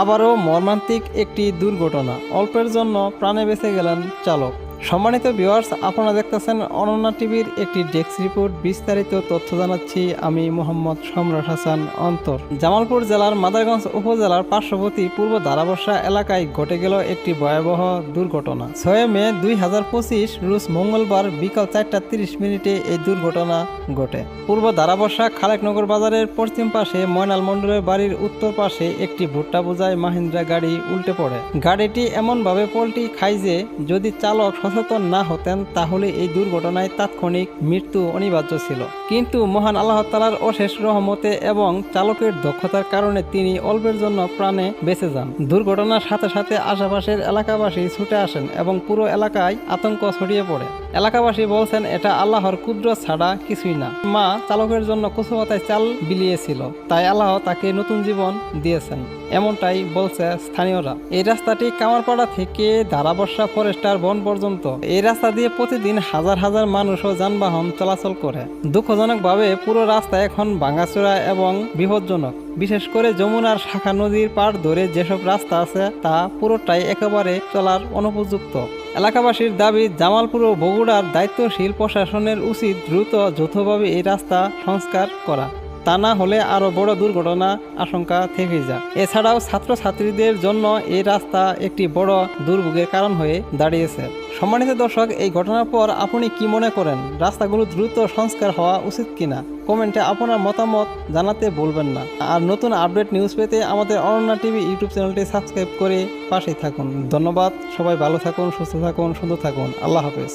আবারও মর্মান্তিক একটি দুর্ঘটনা। অল্পের জন্য প্রাণে বেঁচে গেলেন চালক। সম্মানিত ভিউয়ার্স আপনারা দেখতেছেন অনন্যা টিভির একটি ডেস্ক রিপোর্ট বিস্তারিত তথ্য জানাচ্ছি আমি মোহাম্মদ সম্রাট হাসান অন্তর। জামালপুর জেলার মাদারগঞ্জ উপজেলার পার্শ্ববর্তী পূর্ব ধারাবর্ষা এলাকায় ঘটে গেল একটি ভয়াবহ দুর্ঘটনা। ছয় মে দুই হাজার পঁচিশ রুশ মঙ্গলবার বিকাল চারটা তিরিশ মিনিটে এই দুর্ঘটনা ঘটে। পূর্ব ধারাবর্ষা খালেকনগর বাজারের পশ্চিম পাশে ময়নাল মণ্ডলের বাড়ির উত্তর পাশে একটি ভুট্টা বোঝায় মাহিন্দ্রা গাড়ি উল্টে পড়ে। গাড়িটি এমনভাবে পল্টি খায় যে, যদি চালক সচেতন না হতেন তাহলে এই দুর্ঘটনায় তাৎক্ষণিক মৃত্যু অনিবার্য ছিল। কিন্তু মহান আল্লাহ তালার অশেষ রহমতে এবং চালকের দক্ষতার কারণে তিনি অল্পের জন্য প্রাণে বেঁচে যান। দুর্ঘটনার সাথে সাথে আশেপাশের এলাকাবাসী ছুটে আসেন এবং পুরো এলাকায় আতঙ্ক ছড়িয়ে পড়ে। এলাকাবাসী বলছেন, এটা আল্লাহর কুদ্র ছাড়া কিছুই না। মা চালকের জন্য কুসুমাতায় চাল বিলিয়েছিল, তাই আল্লাহ তাকে নতুন জীবন দিয়েছেন। এমনটাই বলছে স্থানীয়রা। এই রাস্তাটি কামারপাড়া থেকে ধারাবর্ষা ফরেস্টার বন পর্যন্ত এই রাস্তা দিয়ে প্রতিদিন হাজার হাজার মানুষ ও যানবাহন চলাচল করে। দুঃখজনকভাবে পুরো রাস্তা এখন ভাঙাচোরা এবং বিপজ্জনক। বিশেষ করে যমুনার শাখা নদীর পাড় ধরে যেসব রাস্তা আছে, তা পুরোটাই একেবারে চলার অনুপযুক্ত। এলাকাবাসীর দাবি, জামালপুর ও বগুড়ার দায়িত্বশীল প্রশাসনের উচিত দ্রুত যৌথভাবে এই রাস্তা সংস্কার করা। তা না হলে আরও বড় দুর্ঘটনা আশঙ্কা থেকে যায়। এছাড়াও ছাত্রছাত্রীদের জন্য এই রাস্তা একটি বড় দুর্ভোগের কারণ হয়ে দাঁড়িয়েছে। সম্মানিত দর্শক, এই ঘটনার পর আপনি কি মনে করেন, রাস্তাগুলো দ্রুত সংস্কার হওয়া উচিত কিনা? কমেন্টে আপনার মতামত জানাতে ভুলবেন না। আর নতুন আপডেট নিউজ পেতে আমাদের অনন্যা টিভি ইউটিউব চ্যানেলটি সাবস্ক্রাইব করে পাশেই থাকুন। ধন্যবাদ, সবাই ভালো থাকুন, সুস্থ থাকুন, সুন্দর থাকুন। আল্লাহ হাফেজ।